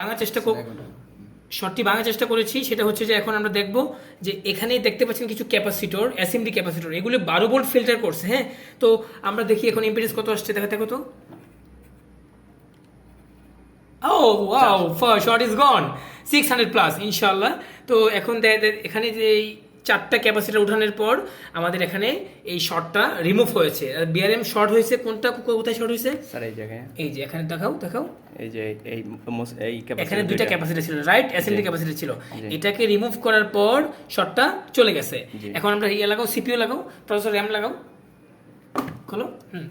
ভাঙার চেষ্টা শর্টটি ভাঙার চেষ্টা করেছি সেটা হচ্ছে যে এখন আমরা দেখব যে এখানেই দেখতে পাচ্ছেন কিছু ক্যাপাসিটর অ্যাসেম্বলি ক্যাপাসিটর এগুলো বারো ভোল্ট ফিল্টার করছে হ্যাঁ? তো আমরা দেখি এখন ইম্পিডেন্স কত আসছে দেখা দেখো তো। ও wow short is gone six hundred plus ইনশাল্লাহ তো এখন এখানে যে এই চারটা ক্যাপাসিটার উঠানোর পর আমাদের এখানে এই শর্টটা রিমুভ হয়েছে। আর বিআরএম শর্ট হয়েছে কোনটা কোথায় শর্ট হয়েছে? স্যার এই জায়গায় এই যে এখানে দেখাও দেখাও। এই যে এই এই এখানে দুইটা। ক্যাপাসিটি ছিল রাইট অ্যাসেম্বলি। ক্যাপাসিটি ছিল। এটাকে রিমুভ করার পর শর্টটা চলে গেছে। এখন আমরা ইয়ে লাগাও সিপিইউ লাগাও প্রসেসর র্যাম লাগাও। খোলো হুম।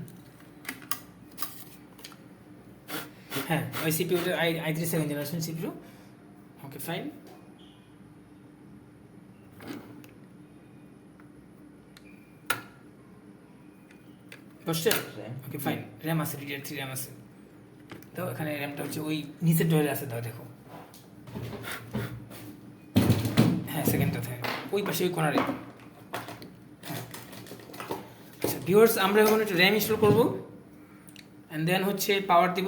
হ্যাঁ ওই CPU I I three seven generation CPU okay fine বসছে ওকে ফাইন র্যাম আছে ডিডিআর থ্রি র্যাম আছে। তো এখানে র্যামটা হচ্ছে ওই নিচের ড্রয়ারে আছে দাও দেখো। হ্যাঁ সেকেন্ডটা থাকে। ওই পাশে ওই কর্নারে হ্যাঁ। আচ্ছা ভিউয়ার্স আমরা এখন একটু র্যাম ইনস্টল করব। অ্যান্ড দেন হচ্ছে পাওয়ার দিব।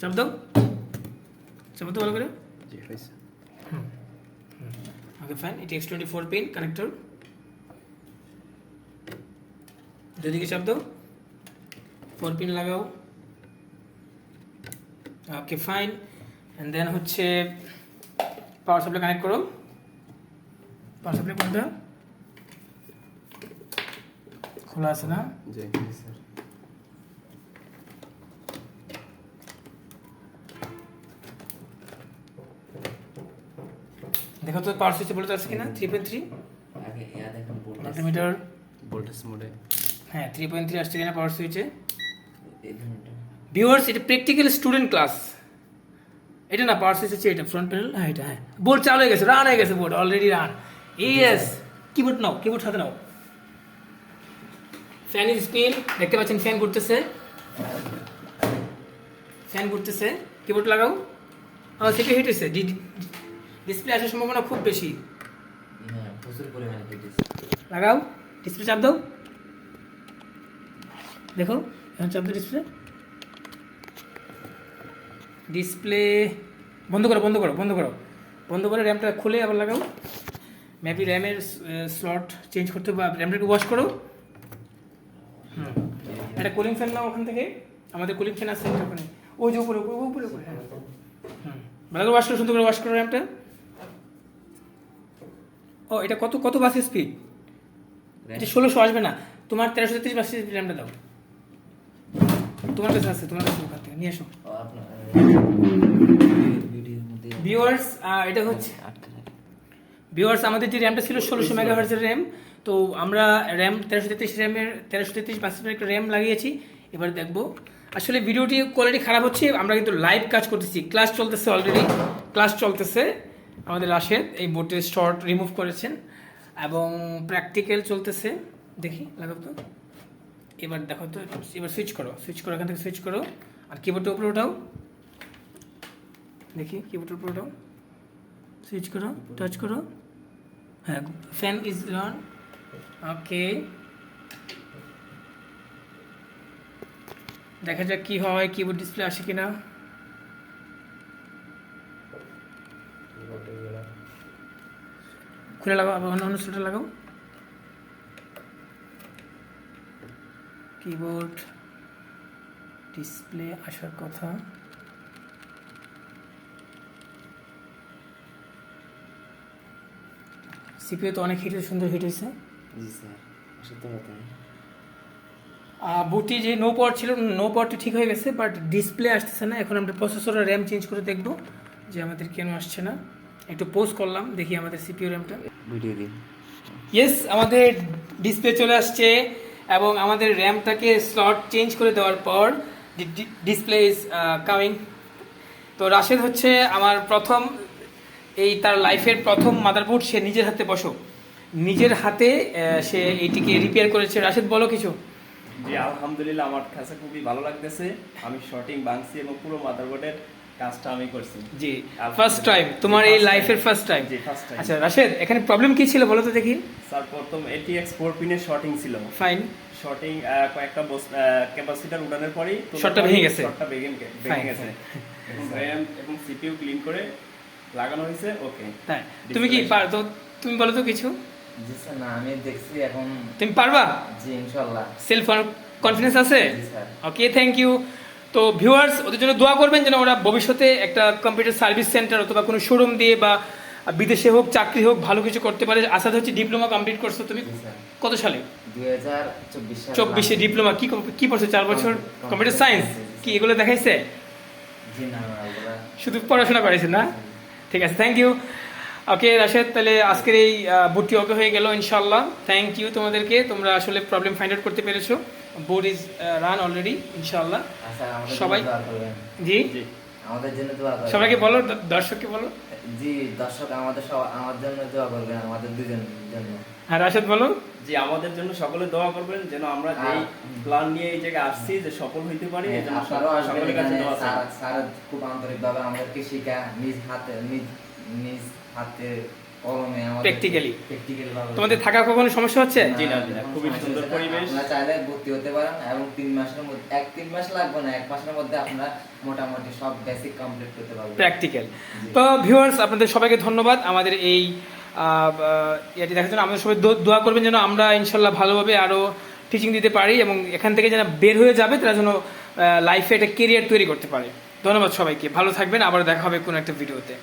চাপ দাও। চাপ দাও ভালো করে। জি হয়েছে। Okay fine ATX twenty four pin connector দুদিকে চাপ দাও ফোর পিন লাগাও ওকে ফাইন অ্যান্ড দেন হচ্ছে পাওয়ার সাপ্লাই কানেক্ট করো। পাওয়ার সাপ্লাই কোনটা? খোলা আছে না? স্যার দেখো তো পাওয়ার সুইচে তো আছে কিনা? থ্রি পয়েন্ট থ্রি আগে ইয়া দেখুন ভোল্টেজ মাল্টিমিটার ভোল্টেজ মোডে হ্যাঁ থ্রি পয়েন্ট থ্রি আসছে কিনা পাওয়ার সুইচে ভিউয়ার্স এটা প্র্যাকটিক্যাল স্টুডেন্ট ক্লাস এটা না পাওয়ার সুইচ হচ্ছে এটা ফ্রন্ট প্যানেল হ্যাঁ এটা হ্যাঁ। বোর্ড চালু হয়ে গেছে রান হয়ে গেছে board already run yes keyboard নাও কিবোর্ড সাথে নাও। ফ্যান ইজ স্পিন দেখতে পাচ্ছেন ফ্যান ঘুরতেছে। ফ্যান ঘুরতেছে কিবোর্ড লাগাও। আমার সিপি হিট হয়েছে ডিসপ্লে আসার সম্ভাবনা খুব বেশি। হ্যাঁ প্রচুর পরিমাণে লাগাও ডিসপ্লে চাপ দাও। দেখো এখন চাপ দাও ডিসপ্লে ডিসপ্লে বন্ধ করো বন্ধ করো বন্ধ করো। বন্ধ করে র্যামটা খুলে আবার লাগাও। মেবি র্যামের স্লট চেঞ্জ করতে বা র্যামটাকে ওয়াশ করো। হুম। একটা কুলিং ফ্যান নাও ওখান থেকে। আমাদের কুলিং ফ্যান আছে ওখানে ওই যে উপরে উপরে উপরে উপরে হ্যাঁ। হুম। ভালো করে ওয়াশ করো সুন্দর করে ওয়াশ করো র্যামটা ও এটা কত কত বাসের স্পিড এটা ষোলোশো আসবে না। তোমার তেরোশো তেত্রিশ বাসের র্যামটা দাও। তোমার কাছে আছে তোমার কাছে ওখান থেকে নিয়ে এসো। ভিউয়ার্স এটা হচ্ছে ভিউয়ার্স আমাদের যে র্যামটা ছিল ষোলোশো মেগাহার্জের র্যাম তো আমরা র্যাম তেরোশো তেত্রিশ র্যামের তেরোশো তেত্রিশ বাসের একটা র্যাম লাগিয়েছি। এবার দেখব। আসলে ভিডিওটি কোয়ালিটি খারাপ হচ্ছে আমরা কিন্তু লাইভ কাজ করতেছি। ক্লাস চলতেছে অলরেডি ক্লাস চলতেছে। আমাদের রাশেদ এই বোর্ডের শর্ট রিমুভ করেছেন এবং প্র্যাকটিক্যাল চলতেছে। দেখি, লাগাও তো। এবার দেখো তো, এবার সুইচ করো সুইচ করো, এখান থেকে সুইচ করো। আর কিবোর্ডের উপরে ওঠাও। দেখি কিবোর্ডের উপরে ওঠাও। সুইচ করো টাচ করো। হ্যাঁ ফ্যান ইজ অন ওকে দেখা যাক কি হয় কিবোর্ড ডিসপ্লে আসে কিনা। খুলে লাগাও আবার অন্য সেটা লাগাও। কিবোর্ড ডিসপ্লে আসার কথা। সিপিও তো অনেক হিট সুন্দর হিট হয়েছে। জি স্যার বুটি যে নো পাওয়ার ছিল নো পাওয়ারটা ঠিক হয়ে গেছে বাট ডিসপ্লে আসতেছে না। এখন আমরা প্রসেসর আর র্যাম চেঞ্জ করে দেখব যে আমাদের কেন আসছে না। একটু পোস্ট করলাম দেখি আমাদের সিপিইউ র্যামটা ভিডিও দিন। ইয়েস আমাদের ডিসপ্লে চলে আসছে এবং আমাদের র্যামটাকে স্লট চেঞ্জ করে দেওয়ার পর ডিসপ্লে ইজ কামিং তো রাশেদ হচ্ছে আমার প্রথম এই তার লাইফের প্রথম মাদারবোর্ড সে নিজের হাতে বসো। নিজের হাতে সে এইটিকে রিপেয়ার করেছে। রাশেদ বলো কিছু। জি আলহামদুলিল্লাহ আমার কাছে খুবই ভালো লাগতেছে। আমি শর্টিং বাংছি এবং পুরো মাদারবোর্ডের কাজটা আমি করছি। জি ফার্স্ট টাইম তোমার এই লাইফের ফার্স্ট টাইম জি ফার্স্ট টাইম আচ্ছা রাশেদ এখানে প্রবলেম কি ছিল বলো তো দেখি? স্যার প্রথম এটিএক্স পিনের শর্টিং ছিল। ফাইন শর্টিং কয়েকটা ক্যাপাসিটার উঠানোর পরেই শর্টটা ভেঙে গেছে। শর্টটা ভেঙে ভেঙে গেছে। RAM এবং সিপিইউ ক্লিন করে লাগানো হয়েছে ওকে হ্যাঁ তুমি কি পার তো তুমি বলো তো কিছু। জি স্যার না আমি দেখছি এখন তুমি পারবা? জি ইনশাল্লাহ। সেলফ কনফিডেন্স আছে? জি স্যার। ওকে থ্যাংক ইউ তো ভিউয়ার্স ওদের জন্য দোয়া করবেন যেন ওরা ভবিষ্যতে একটা কম্পিউটার সার্ভিস সেন্টার অথবা কোনো শোরুম দিয়ে বা বিদেশে হোক চাকরি হোক ভালো কিছু করতে পারে। আশা হচ্ছে ডিপ্লোমা কমপ্লিট করছ তুমি? কত সালে? চব্বিশ ডিপ্লোমা কি কি পড়ছো চার বছর? Computer science. কি এগুলো দেখাইছে? শুধু পড়াশোনা করেছে না? ঠিক আছে থ্যাংক ইউ ওকে রাশেদ তাহলে আজকের এই বোর্ডটি ওকে হয়ে গেল ইনশাল্লাহ থ্যাংক ইউ তোমাদেরকে। তোমরা আসলে প্রবলেম ফাইন্ড আউট করতে পেরেছ। বোর্ড ইজ রান অলরেডি জন্য সবাই- জি? জি আমাদের জন্য দোয়া করবেন। সবাইকে বলো দর্শককে বলো। জি দর্শক আমাদের সব- আমার জন্য দোয়া করবেন আমাদের দুজনের জন্য। হ্যাঁ রাশেদ বলো। জি আমাদের জন্য সকলে দোয়া করবেন যেন আমরা যেই প্ল্যান নিয়ে এই জায়গায় আসছি যে সফল হইতে পারি এই জন্য আপনারাও আসবেন সকলের কাছে দোয়া স্যার স্যার খুব আন্তরিকভাবে আমাদেরকে শিখা নিজ হাতে নিজ নিজ হাতে কলমে. তোমাদের থাকা কখনো সমস্যা হচ্ছে? জি না, জি না, খুবই সুন্দর পরিবেশ। আপনারা চাইলে ভর্তি হতে পারেন এবং তিন মাসের মধ্যে এক তিন মাস লাগবে না এক মাসের মধ্যে আপনারা মোটামুটি সব বেসিক কমপ্লিট করতে পারবেন। প্র্যাকটিক্যাল তো ভিউয়ার্স আপনাদের সবাইকে ধন্যবাদ। আমাদের এই এটি দেখার জন্য আমাদের সবাই দোয়া করবেন যেন আমরা ইনশাল্লাহ ভালোভাবে আরও টিচিং দিতে পারি এবং এখান থেকে যারা বের হয়ে যাবে তারা যেন লাইফে একটা কেরিয়ার তৈরি করতে পারে। ধন্যবাদ সবাইকে। ভালো থাকবেন। আবার দেখা হবে কোনো একটা ভিডিওতে